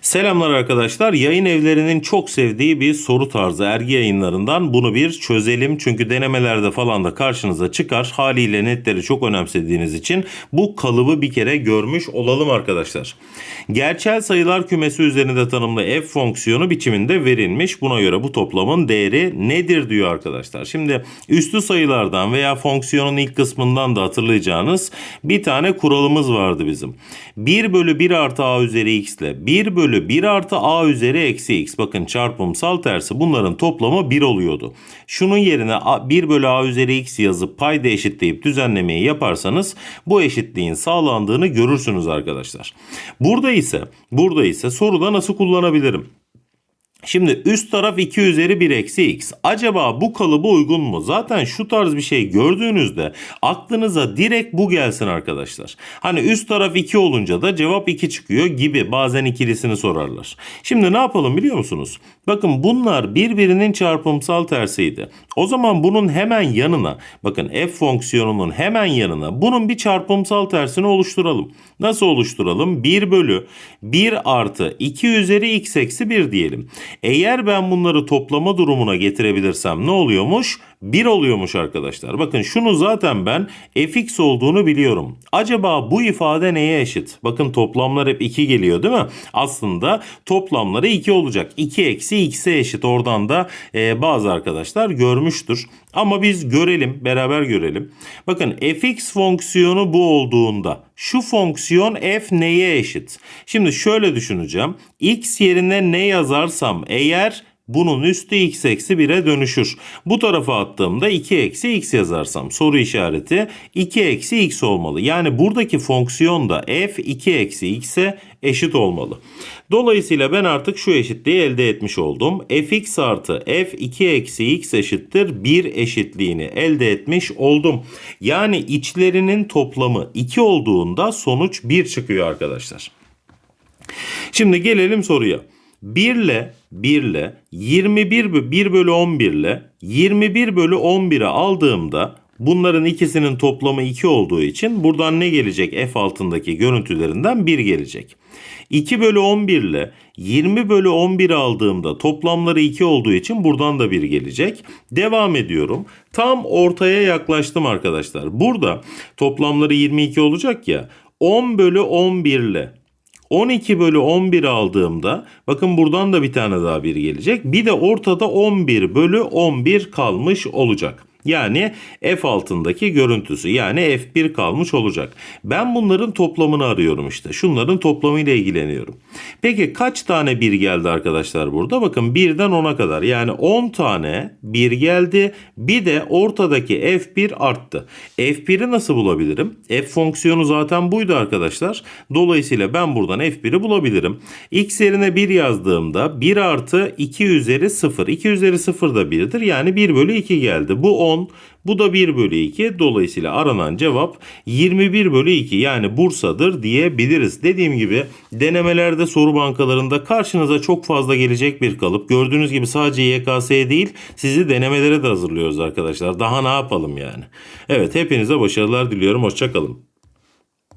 Selamlar arkadaşlar. Yayın evlerinin çok sevdiği bir soru tarzı ergi yayınlarından bunu bir çözelim. Çünkü denemelerde falan da karşınıza çıkar. Haliyle netleri çok önemsediğiniz için bu kalıbı bir kere görmüş olalım arkadaşlar. Gerçel sayılar kümesi üzerinde tanımlı f fonksiyonu biçiminde verilmiş. Buna göre bu toplamın değeri nedir diyor arkadaşlar. Şimdi üstü sayılardan veya fonksiyonun ilk kısmından da hatırlayacağınız bir tane kuralımız vardı bizim. 1 bölü 1 artı a üzeri x ile 1 bölü 1 artı a üzeri eksi x. Bakın çarpımsal tersi bunların toplamı 1 oluyordu. Şunun yerine a- 1 bölü a üzeri x yazıp payda eşitleyip düzenlemeyi yaparsanız bu eşitliğin sağlandığını görürsünüz arkadaşlar. Burada ise burada ise soruda nasıl kullanabilirim? Şimdi üst taraf 2 üzeri 1 eksi x. Acaba bu kalıba uygun mu? Zaten şu tarz bir şey gördüğünüzde aklınıza direkt bu gelsin arkadaşlar. Hani üst taraf 2 olunca da cevap 2 çıkıyor gibi bazen ikilisini sorarlar. Şimdi ne yapalım biliyor musunuz? Bakın bunlar birbirinin çarpımsal tersiydi. O zaman bunun hemen yanına bakın f fonksiyonunun hemen yanına bunun bir çarpımsal tersini oluşturalım. Nasıl oluşturalım? 1 bölü 1 artı 2 üzeri x eksi 1 diyelim. Eğer ben bunları toplama durumuna getirebilirsem ne oluyormuş? 1 oluyormuş arkadaşlar. Bakın şunu zaten ben fx olduğunu biliyorum. Acaba bu ifade neye eşit? Bakın toplamlar hep 2 geliyor değil mi? Aslında toplamları 2 olacak. 2 eksi x'e eşit. Oradan da e, bazı arkadaşlar görmüştür. Ama biz görelim, beraber görelim. Bakın fx fonksiyonu bu olduğunda şu fonksiyon f neye eşit? Şimdi şöyle düşüneceğim. x yerine ne yazarsam eğer bunun üstü x eksi 1'e dönüşür. Bu tarafa attığımda 2 eksi x yazarsam soru işareti 2 eksi x olmalı. Yani buradaki fonksiyon da f 2 eksi x'e eşit olmalı. Dolayısıyla ben artık şu eşitliği elde etmiş oldum. fx artı f 2 eksi x eşittir 1 eşitliğini elde etmiş oldum. Yani içlerinin toplamı 2 olduğunda sonuç 1 çıkıyor arkadaşlar. Şimdi gelelim soruya. 1 ile 1 ile 21 bö- 1 bölü 11 ile 21 bölü 11'i aldığımda bunların ikisinin toplamı 2 olduğu için buradan ne gelecek? F altındaki görüntülerinden 1 gelecek. 2 bölü 11 ile 20 bölü 11 aldığımda toplamları 2 olduğu için buradan da 1 gelecek. Devam ediyorum. Tam ortaya yaklaştım arkadaşlar. Burada toplamları 22 olacak ya. 10 bölü 11 ile 12 bölü 11 aldığımda bakın buradan da bir tane daha 1 gelecek. Bir de ortada 11 bölü 11 kalmış olacak. Yani f altındaki görüntüsü yani f1 kalmış olacak. Ben bunların toplamını arıyorum işte. Şunların toplamıyla ilgileniyorum. Peki kaç tane 1 geldi arkadaşlar burada? Bakın 1'den 10'a kadar yani 10 tane 1 geldi. Bir de ortadaki f1 arttı. f1'i nasıl bulabilirim? f fonksiyonu zaten buydu arkadaşlar. Dolayısıyla ben buradan f1'i bulabilirim. x yerine 1 yazdığımda 1 artı 2 üzeri 0. 2 üzeri 0 da 1'dir. Yani 1 bölü 2 geldi. Bu 10. Bu da 1 bölü 2. Dolayısıyla aranan cevap 21 bölü 2 yani Bursa'dır diyebiliriz. Dediğim gibi denemelerde soru bankalarında karşınıza çok fazla gelecek bir kalıp. Gördüğünüz gibi sadece YKS'ye değil sizi denemelere de hazırlıyoruz arkadaşlar. Daha ne yapalım yani. Evet hepinize başarılar diliyorum. Hoşçakalın.